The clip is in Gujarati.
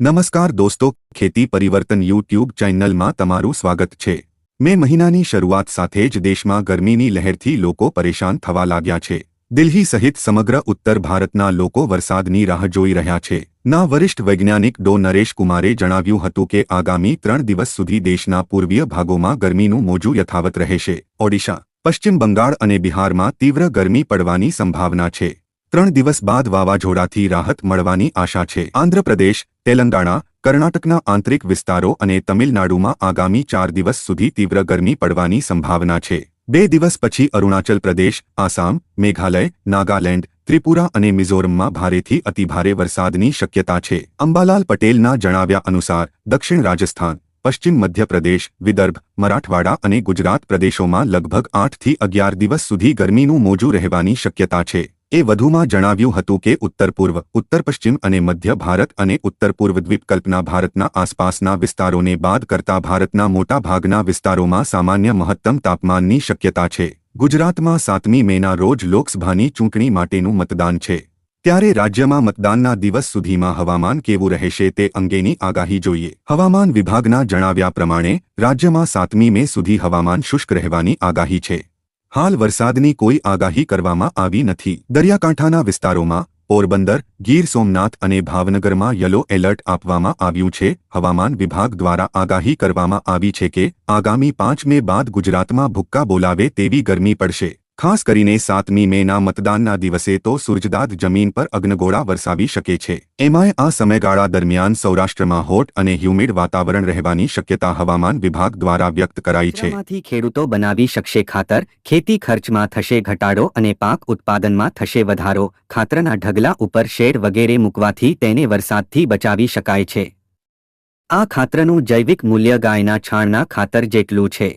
નમસ્કાર દોસ્તો, ખેતી પરિવર્તન યુટ્યુબ ચેનલમાં તમારું સ્વાગત છે. મે મહિનાની શરૂઆત સાથે જ દેશમાં ગરમીની લહેરથી લોકો પરેશાન થવા લાગ્યા છે. દિલ્હી સહિત સમગ્ર ઉત્તર ભારતના લોકો વરસાદની રાહ જોઈ રહ્યા છે. ના વરિષ્ઠ વૈજ્ઞાનિક ડો નરેશ કુમારે જણાવ્યું હતું કે આગામી ત્રણ દિવસ સુધી દેશના પૂર્વીય ભાગોમાં ગરમીનું મોજું યથાવત રહેશે. ઓડિશા, પશ્ચિમ બંગાળ અને બિહારમાં તીવ્ર ગરમી પડવાની સંભાવના છે. ત્રણ દિવસ બાદ વાવાઝોડાથી રાહત મળવાની આશા છે. આંધ્રપ્રદેશ, તેલંગાણા, કર્ણાટકના આંતરિક વિસ્તારો અને તમિલનાડુમાં આગામી ચાર દિવસ સુધી તીવ્ર ગરમી પડવાની સંભાવના છે. બે દિવસ પછી અરુણાચલ પ્રદેશ, આસામ, મેઘાલય, નાગાલેન્ડ, ત્રિપુરા અને મિઝોરમમાં ભારેથી અતિભારે વરસાદની શક્યતા છે. અંબાલાલ પટેલના જણાવ્યા અનુસાર, દક્ષિણ રાજસ્થાન, પશ્ચિમ મધ્યપ્રદેશ, વિદર્ભ, મરાઠવાડા અને ગુજરાત પ્રદેશોમાં લગભગ આઠથી અગિયાર દિવસ સુધી ગરમીનું મોજું રહેવાની શક્યતા છે. એ વધુમાં જણાવ્યું હતું કે ઉત્તર પૂર્વ, ઉત્તર પશ્ચિમ અને મધ્ય ભારત અને ઉત્તર પૂર્વ દ્વીપકલ્પના ભારતના આસપાસના વિસ્તારોને બાદ કરતા ભારતના મોટા ભાગના વિસ્તારોમાં સામાન્ય મહત્તમ તાપમાનની શક્યતા છે. ગુજરાતમાં સાતમી મેના રોજ લોકસભાની ચૂંટણી માટેનું મતદાન છે. ત્યારે રાજ્યમાં મતદાનના દિવસ સુધીમાં હવામાન કેવું રહેશે તે અંગેની આગાહી જોઈએ. હવામાન વિભાગના જણાવ્યા પ્રમાણે, રાજ્યમાં સાતમી મે સુધી હવામાન શુષ્ક રહેવાની આગાહી છે. હાલ વરસાદની કોઈ આગાહી કરવામાં આવી નથી. દરિયાકાંઠાના વિસ્તારોમાં પોરબંદર, ગીર સોમનાથ અને ભાવનગરમાં યલો એલર્ટ આપવામાં આવ્યું છે. હવામાન વિભાગ દ્વારા આગાહી કરવામાં આવી છે કે આગામી પાંચ મે બાદ ગુજરાતમાં ભુક્કા બોલાવે તેવી ગરમી પડશે. ખાસ કરીને સાતમી મેના મતદાનના દિવસે તો સૂરજદાદ જમીન પર અગ્નગોળા વરસાવી શકે છે. એમાંય આ સમયગાળા દરમિયાન સૌરાષ્ટ્રમાં હોટ અને હ્યુમિડ વાતાવરણ રહેવાની શક્યતા હવામાન વિભાગ દ્વારા વ્યક્ત કરાઈ છે. ખેડૂતો બનાવી શકશે ખાતર, ખેતી ખર્ચમાં થશે ઘટાડો અને પાક ઉત્પાદનમાં થશે વધારો. ખાતરના ઢગલા ઉપર શેડ વગેરે મૂકવાથી તેને વરસાદથી બચાવી શકાય છે. આ ખાતરનું જૈવિક મૂલ્ય ગાયના છાણના ખાતર જેટલું છે.